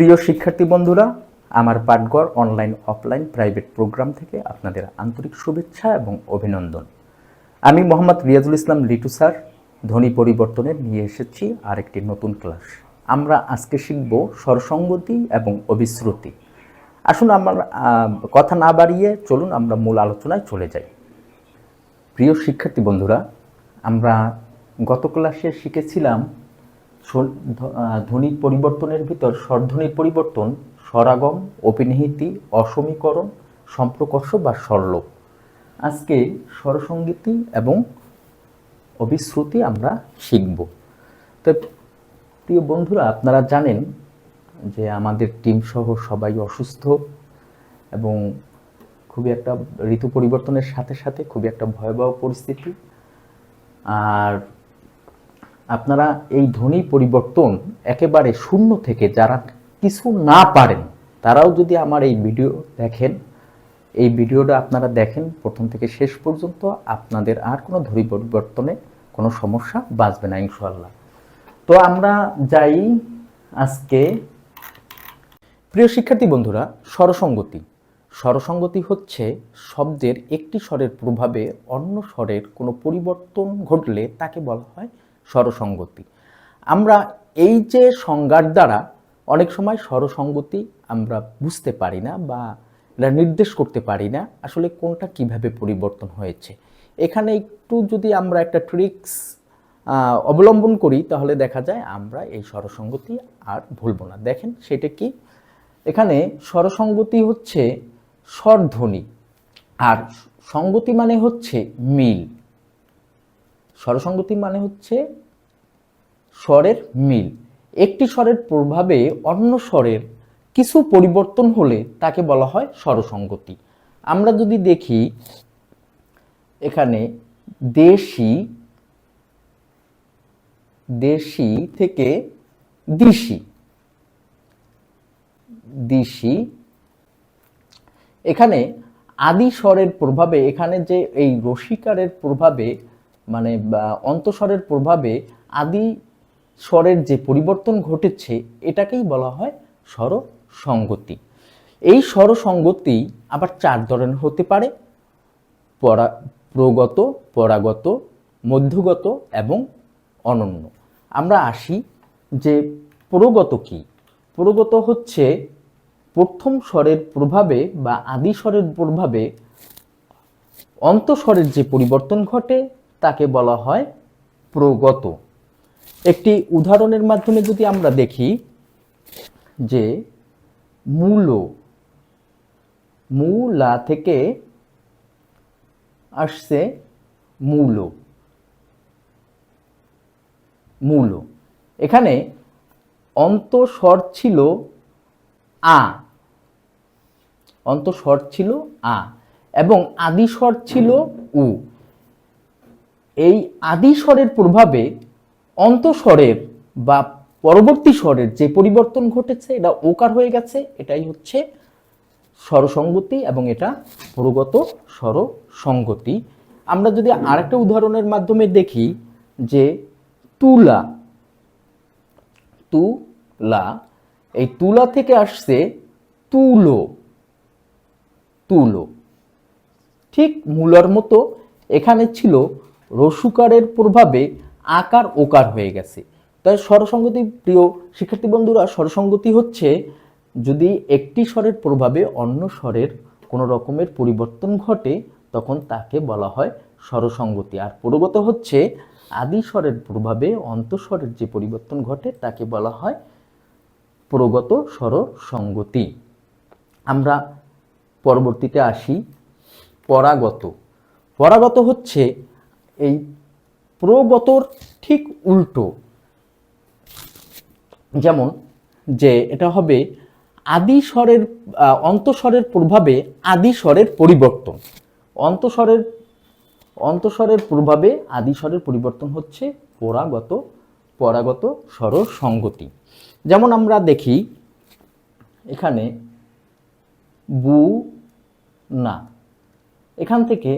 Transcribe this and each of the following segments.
প্রিয় শিক্ষার্থী বন্ধুরা, আমার পাঠঘর অনলাইন অফলাইন প্রাইভেট প্রোগ্রাম থেকে আপনাদের আন্তরিক শুভেচ্ছা এবং অভিনন্দন। আমি মোহাম্মদ রিয়াজুল ইসলাম লিটু স্যার, ধ্বনি পরিবর্তনের নিয়ে এসেছি আরেকটি নতুন ক্লাস আমরা আজকে শিখব স্বরসঙ্গতি এবং অবিশ্রুতি। আসুন আমার কথা না বাড়িয়ে চলুন আমরা মূল আলোচনায় চলে যাই। প্রিয় শিক্ষার্থী বন্ধুরা, আমরা গত ক্লাসে শিখেছিলাম ধ্বনির পরিবর্তনের ভিতর স্বরধ্বনির পরিবর্তন, স্বরাগম, অপিনিহিতি, অসমীকরণ, সম্প্রকর্ষ বা স্বরলোপ। আজকে স্বরসঙ্গীতি এবং অবিশ্রুতি আমরা শিখব। তো প্রিয় বন্ধুরা, আপনারা জানেন যে আমাদের টিম সহ সবাই অসুস্থ এবং খুবই একটা ঋতু পরিবর্তনের সাথে সাথে খুবই একটা ভয়াবহ পরিস্থিতি। আর আপনারা এই ধ্বনি পরিবর্তন একেবারে শূন্য থেকে যারা কিছু না পারেন, তারাও যদি আমার এই ভিডিও দেখেন, এই ভিডিওটা আপনারা দেখেন প্রথম থেকে শেষ পর্যন্ত, আপনাদের আর কোনো ধ্বনি পরিবর্তনে কোনো সমস্যা বাঁচবে না ইনশাল্লাহ তো আমরা যাই আজকে। প্রিয় শিক্ষার্থী বন্ধুরা, স্বরসঙ্গতি। স্বরসঙ্গতি হচ্ছে শব্দের একটি স্বরের প্রভাবে অন্য স্বরের কোনো পরিবর্তন ঘটলে তাকে বলা হয় স্বরসঙ্গতি। আমরা এই যে সংজ্ঞার দ্বারা অনেক সময় স্বরসঙ্গতি আমরা বুঝতে পারি না বা এটা নির্দেশ করতে পারি না, আসলে কোনটা কীভাবে পরিবর্তন হয়েছে। এখানে একটু যদি আমরা একটা ট্রিক্স অবলম্বন করি, তাহলে দেখা যায় আমরা এই স্বরসঙ্গতি আর ভুলব না। দেখেন সেটা কি? এখানে স্বরসঙ্গতি হচ্ছে স্বরধ্বনি আর সঙ্গতি মানে হচ্ছে মিল। স্বরসঙ্গতি মানে হচ্ছে স্বরের মিল। একটি স্বরের প্রভাবে অন্য স্বরের কিছু পরিবর্তন হলে তাকে বলা হয় স্বরসঙ্গতি। আমরা যদি দেখি, এখানে দেশি দেশি থেকে দিশি। দিশি। এখানে আদি স্বরের প্রভাবে, এখানে যে এই রসিকারের প্রভাবে মানে অন্তঃস্বরের প্রভাবে আদি স্বরের যে পরিবর্তন ঘটেছে, এটাকেই বলা হয় স্বর সঙ্গতি এই স্বর সঙ্গতি আবার চার ধরনের হতে পারে, পরা, প্রগত, পরাগত, মধ্যগত এবং অনন্য। আমরা আসি যে প্রগত কি? প্রগত হচ্ছে প্রথম স্বরের প্রভাবে বা আদি স্বরের প্রভাবে অন্তঃস্বরের যে পরিবর্তন ঘটে তাকে বলা হয় প্রগত। একটি উদাহরণের মাধ্যমে যদি আমরা দেখি যে মূল, মূলা থেকে আসছে মূল। মূল। এখানে অন্তঃস্বর ছিল আ। অন্তঃস্বর ছিল আ এবং আদি স্বর ছিল উ। এই আদি স্বরের প্রভাবে অন্তঃস্বরের বা পরবর্তী স্বরের যে পরিবর্তন ঘটেছে, এটা ওকার হয়ে গেছে, এটাই হচ্ছে স্বরসঙ্গতি এবং এটা প্রগত স্বরসঙ্গতি। আমরা যদি আরেকটা উদাহরণের মাধ্যমে দেখি যে তুলা তুলা, এই তুলা থেকে আসছে তুলো তুলো। ঠিক মূলার মতো এখানে ছিল রসুকারের প্রভাবে আকার ওকার হয়ে গেছে। তাই স্বরসঙ্গতি, প্রিয় শিক্ষার্থী বন্ধুরা, স্বরসঙ্গতি হচ্ছে যদি একটি স্বরের প্রভাবে অন্য স্বরের কোনো রকমের পরিবর্তন ঘটে, তখন তাকে বলা হয় স্বরসঙ্গতি। আর প্রগত হচ্ছে আদি স্বরের প্রভাবে অন্তঃস্বরের যে পরিবর্তন ঘটে, তাকে বলা হয় প্রগত স্বরসঙ্গতি। আমরা পরবর্তীতে আসি পরাগত। পরাগত হচ্ছে এই প্রগতর ঠিক উল্টো। যেমন যে এটা হবে আদি স্বরের অন্তঃস্বরের প্রভাবে আদি স্বরের পরিবর্তন। অন্তঃস্বরের অন্তঃস্বরের প্রভাবে আদি স্বরের পরিবর্তন হচ্ছে পরাগত পরাগত স্বর সঙ্গতি। যেমন আমরা দেখি এখানে বু না, এখান থেকে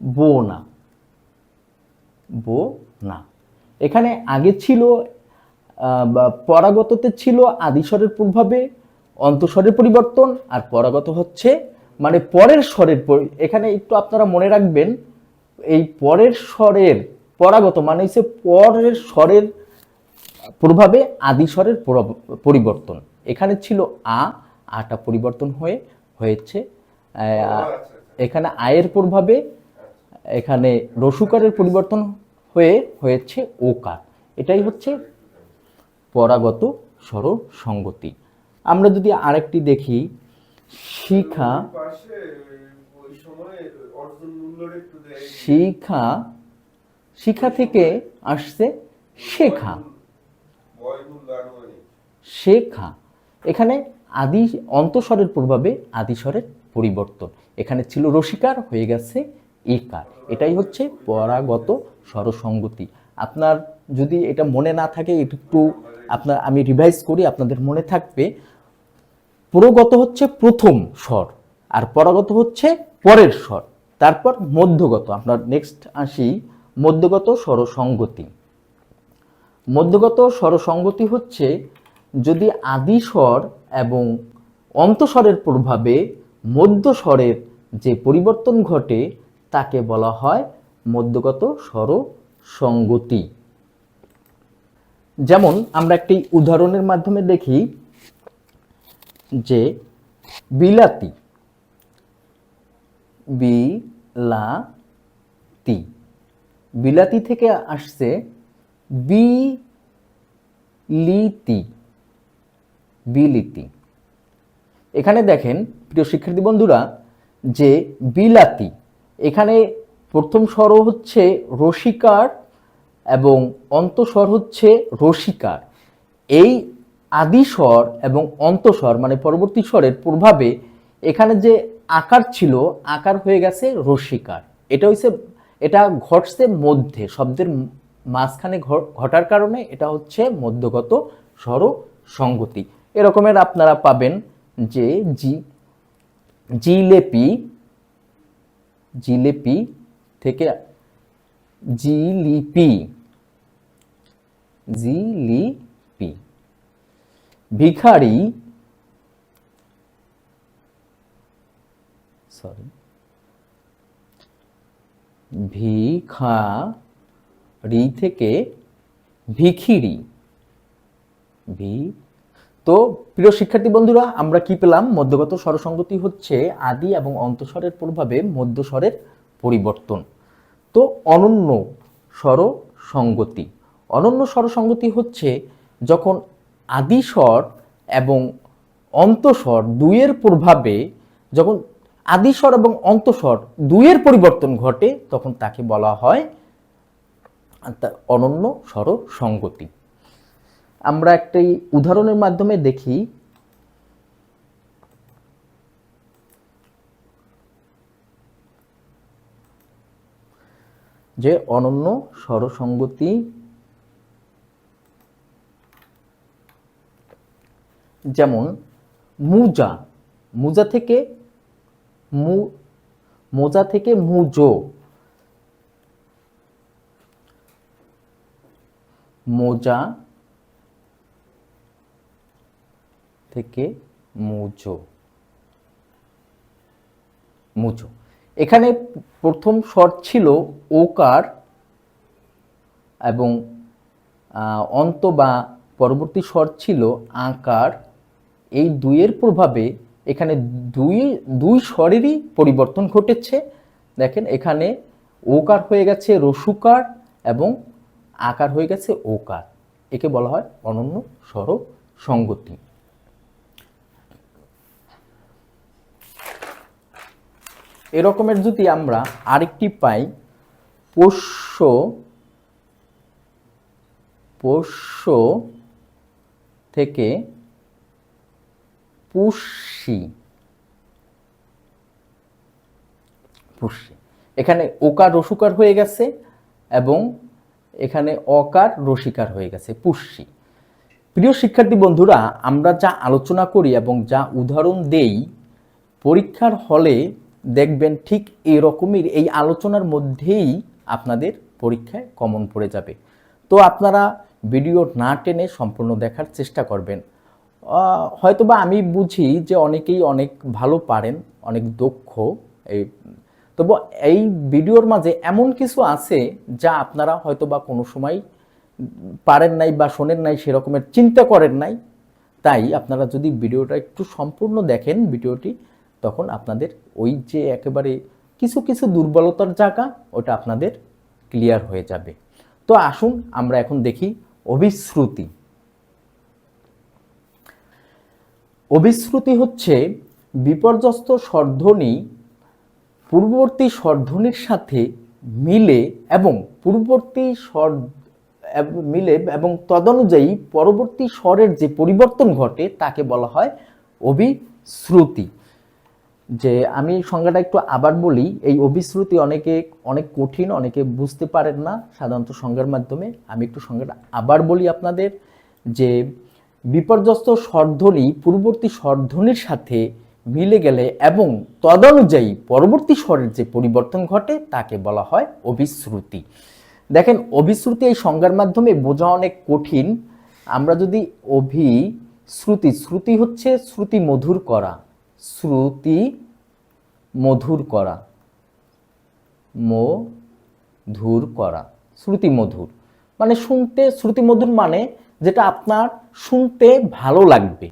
বো না। বো না। এখানে আগে ছিল পরাগততে ছিল আদিস্বরের প্রভাবে অন্তঃস্বরের পরিবর্তন আর পরাগত হচ্ছে মানে পরের স্বরের এখানে একটু আপনারা মনে রাখবেন এই পরের স্বরের পরাগত মানে হচ্ছে পরের স্বরের প্রভাবে আদি স্বরের পরিবর্তন। এখানে ছিল আ আটা পরিবর্তন হয়ে হয়েছে আহ, এখানে আয়ের প্রভাবে এখানে রসুকারের পরিবর্তন হয়ে হয়েছে ওকার এটাই হচ্ছে পরাগত স্বর সঙ্গতি। আমরা যদি আরেকটি দেখি শিখা শিখা শিখা থেকে আসছে শেখা। শেখা। এখানে আদি অন্তঃস্বরের প্রভাবে আদিস্বরের পরিবর্তন। এখানে ছিল রসিকার হয়ে গেছে ইকার এটাই হচ্ছে পরাগত স্বরসঙ্গতি। আপনার যদি এটা মনে না থাকে, একটু আপনার, আমি রিভাইজ করি, আপনাদের মনে থাকবে, পুরোগত হচ্ছে প্রথম স্বর, আর পরাগত হচ্ছে পরের স্বর। তারপর মধ্যগত, আপনার নেক্সট আসি, মধ্যগত স্বরসঙ্গতি। মধ্যগত স্বরসঙ্গতি হচ্ছে, যদি আদি স্বর এবং অন্তঃস্বরের প্রভাবে মধ্য স্বরের যে পরিবর্তন ঘটে তাকে বলা হয় মধ্যগত স্বর সঙ্গতি যেমন আমরা একটি উদাহরণের মাধ্যমে দেখি যে বিলাতি বিলাতি বিলাতি থেকে আসছে বি লিতি বিলিতি। এখানে দেখেন, প্রিয় শিক্ষার্থী বন্ধুরা, যে বিলাতি এখানে প্রথম স্বর হচ্ছে রসিকার এবং অন্তঃস্বর হচ্ছে রসিকার। এই আদি স্বর এবং অন্তঃস্বর মানে পরবর্তী স্বরের প্রভাবে এখানে যে আকার ছিল, আকার হয়ে গেছে রসিকার। এটা হচ্ছে এটা ঘটছে মধ্যে, শব্দের মাঝখানে ঘটার কারণে এটা হচ্ছে মধ্যগত স্বর সঙ্গতি। এরকমের আপনারা পাবেন যে জি, জিলেপি জিলেপি থেকে জিলিপি জিলিপি। ভিখারি সরি ভিখারি থেকে ভিখিরি ভি তো প্রিয় শিক্ষার্থী বন্ধুরা, আমরা কি পেলাম? মধ্যগত স্বরসঙ্গতি হচ্ছে আদি এবং অন্তঃস্বরের প্রভাবে মধ্যস্বরের পরিবর্তন। তো অনন্য স্বর সঙ্গতি অনন্য স্বর সঙ্গতি হচ্ছে যখন আদি স্বর এবং অন্তঃস্বর দুইয়ের প্রভাবে যখন আদি স্বর এবং অন্তঃস্বর দুইয়ের পরিবর্তন ঘটে, তখন তাকে বলা হয় অনন্য স্বর সঙ্গতি আমরা একটি উদাহরণের মাধ্যমে দেখি, যে অনন্য স্বরসঙ্গতি যেমন মুজা মুজা থেকে মু, মোজা থেকে মুজো, মোজা থেকে মুজো মুজো এখানে প্রথম স্বর ছিল ওকার এবং অন্ত বা পরবর্তী স্বর ছিল আকার। এই দুইয়ের প্রভাবে এখানে দুই দুই স্বরেরই পরিবর্তন ঘটেছে। দেখেন, এখানে ওকার হয়ে গেছে রসুকার এবং আকার হয়ে গেছে ওকার। একে বলা হয় অনন্য স্বর সঙ্গতি এরকমের যদি আমরা আরেকটি পাই, পোষ্য পোষ্য থেকে পুষ্যি। পুষ্যি। এখানে ওকার রসুকার হয়ে গেছে এবং এখানে অকার রসিকার হয়ে গেছে, পুষ্যি। প্রিয় শিক্ষার্থী বন্ধুরা, আমরা যা আলোচনা করি এবং যা উদাহরণ দেই, পরীক্ষার হলে দেখবেন ঠিক এরকমই এই আলোচনার মধ্যেই আপনাদের পরীক্ষায় কমন পড়ে যাবে। তো আপনারা ভিডিও না টেনে সম্পূর্ণ দেখার চেষ্টা করবেন। হয়তোবা আমি বুঝি যে অনেকেই অনেক ভালো পারেন, অনেক দক্ষ, এই তবু এই ভিডিওর মাঝে এমন কিছু আছে যা আপনারা হয়তোবা কোনো সময় পারেন নাই বা শোনেন নাই, সেরকমের চিন্তা করেন নাই। তাই আপনারা যদি ভিডিওটা একটু সম্পূর্ণ দেখেন, ভিডিওটি তখন আপনাদের ওই যে একেবারে কিছু কিছু দুর্বলতার জায়গা, ওটা আপনাদের ক্লিয়ার হয়ে যাবে। তো আসুন আমরা এখন দেখি অভিশ্রুতি। অভিশ্রুতি হচ্ছে বিপর্যস্ত স্বরধ্বনি পূর্ববর্তী স্বরধ্বনির সাথে মিলে এবং পূর্ববর্তী স্বর মিলে এবং তদনুযায়ী পরবর্তী স্বরের যে পরিবর্তন ঘটে তাকে বলা হয় অভিশ্রুতি। যে আমি সংজ্ঞাটা একটু আবার বলি, এই অভিশ্রুতি অনেকে, অনেক কঠিন, অনেকে বুঝতে পারেন না সাধারণত সংজ্ঞার মাধ্যমে। আমি একটু সংজ্ঞাটা আবার বলি আপনাদের যে বিপর্যস্ত স্বরধ্বনি পূর্ববর্তী স্বরধ্বনির সাথে মিলে গেলে এবং তদনুযায়ী পরবর্তী স্বরের যে পরিবর্তন ঘটে তাকে বলা হয় অভিশ্রুতি। দেখেন, অভিশ্রুতি এই সংজ্ঞার মাধ্যমে বোঝা অনেক কঠিন। আমরা যদি অভিশ্রুতি, শ্রুতি হচ্ছে শ্রুতি মধুর করা। শ্রুতি মধুর করা। মো ধুর করা। শ্রুতি মধুর। মানে শুনতে, শ্রুতি মধুর মানে যেটা আপনার শুনতে ভালো লাগবে।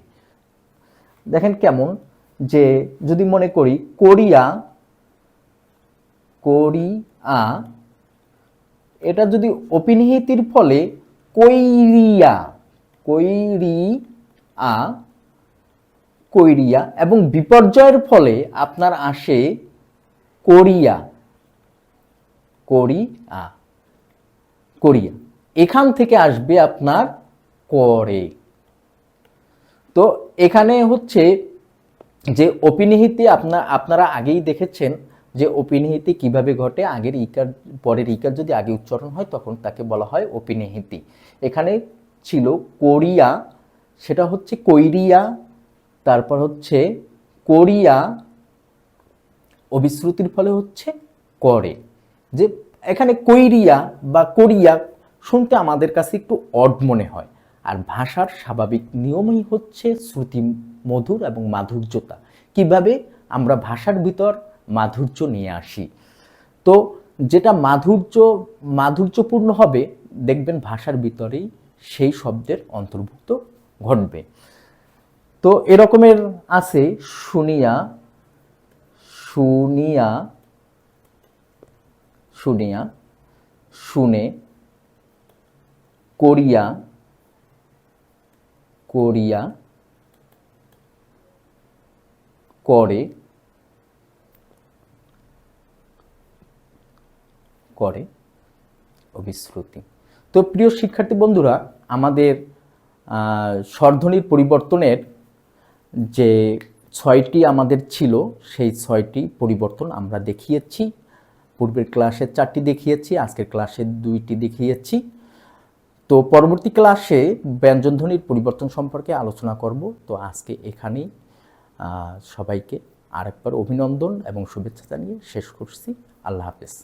দেখেন কেমন, যে যদি মনে করি, কোরিয়া কোরিয়া, এটা যদি অপিনিহিতির ফলে, কৈরিয়া কৈরিয়া কৈরিয়া এবং বিপর্যয়ের ফলে আপনার আসে কোরিয়া। কোরিয়া। কোরিয়া। এখান থেকে আসবে আপনার করে। তো এখানে হচ্ছে যে অপিনিহিতি আপনার আপনারা আগেই দেখেছেন যে অপিনিহিতি কীভাবে ঘটে। আগের ইকার, পরের ইকার যদি আগে উচ্চারণ হয় তখন তাকে বলা হয় অপিনিহিতি। এখানে ছিল কোরিয়া, সেটা হচ্ছে কৈরিয়া তারপর হচ্ছে কোরিয়া অবিশ্রুতির ফলে হচ্ছে করে। যে এখানে কৈরিয়া বা কোরিয়া শুনতে আমাদের কাছে একটু অড মনে হয়। আর ভাষার স্বাভাবিক নিয়মই হচ্ছে শ্রুতি মধুর এবং মাধুর্যতা। কীভাবে আমরা ভাষার ভিতর মাধুর্য নিয়ে আসি? তো যেটা মাধুর্য, মাধুর্যপূর্ণ হবে, দেখবেন ভাষার ভিতরেই সেই শব্দের অন্তর্ভুক্ত ঘটবে। তো এরকমের আছে শুনিয়া শুনিয়া শুনিয়া, শুনে, করিয়া করিয়া, করে করে অভিশ্রুতি। তো প্রিয় শিক্ষার্থী বন্ধুরা, আমাদের স্বরধ্বনির পরিবর্তনের যে ছয়টি আমাদের ছিল, সেই ছয়টি পরিবর্তন আমরা দেখিয়েছি। পূর্বের ক্লাসে চারটি দেখিয়েছি, আজকের ক্লাসে দুইটি দেখিয়েছি। তো পরবর্তী ক্লাসে ব্যঞ্জনধ্বনির পরিবর্তন সম্পর্কে আলোচনা করব। তো আজকে এখানেই সবাইকে আরেকবার অভিনন্দন এবং শুভেচ্ছা জানিয়ে শেষ করছি। আল্লাহ হাফেজ।